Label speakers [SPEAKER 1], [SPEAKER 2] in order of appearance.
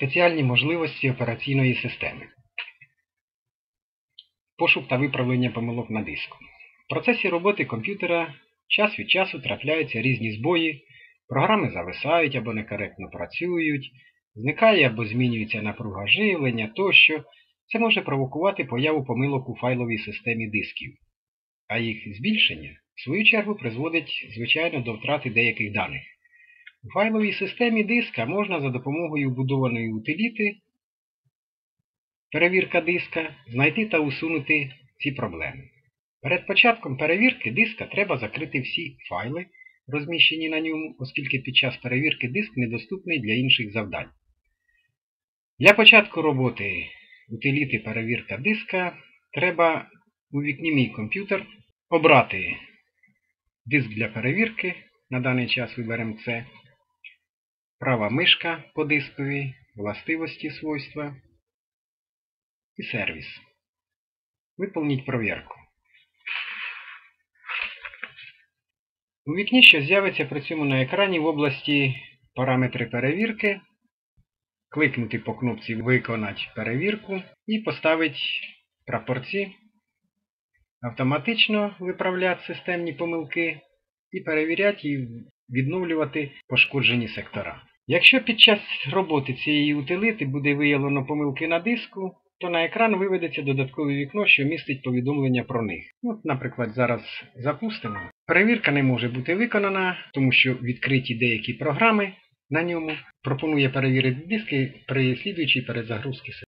[SPEAKER 1] Спеціальні можливості операційної системи. Пошук та виправлення помилок на диску. В процесі роботи комп'ютера час від часу трапляються різні збої, програми зависають або некоректно працюють, зникає або змінюється напруга живлення тощо. Це може провокувати появу помилок у файловій системі дисків, а їх збільшення, в свою чергу, призводить, звичайно, до втрати деяких даних. У файловій системі диска можна за допомогою вбудованої утиліти перевірка диска знайти та усунути ці проблеми. Перед початком перевірки диска треба закрити всі файли, розміщені на ньому, оскільки під час перевірки диск недоступний для інших завдань. Для початку роботи утиліти перевірка диска треба у вікні Мій комп'ютер обрати диск для перевірки. На даний час виберемо це. Права мишка по дискові, властивості свойства і сервіс. Виповніть провірку. У вікні, що з'явиться при цьому на екрані в області Параметри перевірки, кликнути по кнопці Виконати перевірку і поставити прапорці, автоматично виправляти системні помилки і перевіряти відновлювати пошкоджені сектора. Якщо під час роботи цієї утилити буде виявлено помилки на диску, то на екран виведеться додаткове вікно, що містить повідомлення про них. От, наприклад, зараз запустимо. Перевірка не може бути виконана, тому що відкриті деякі програми на ньому. Пропонує перевірити диски при слідуючій перезагрузці.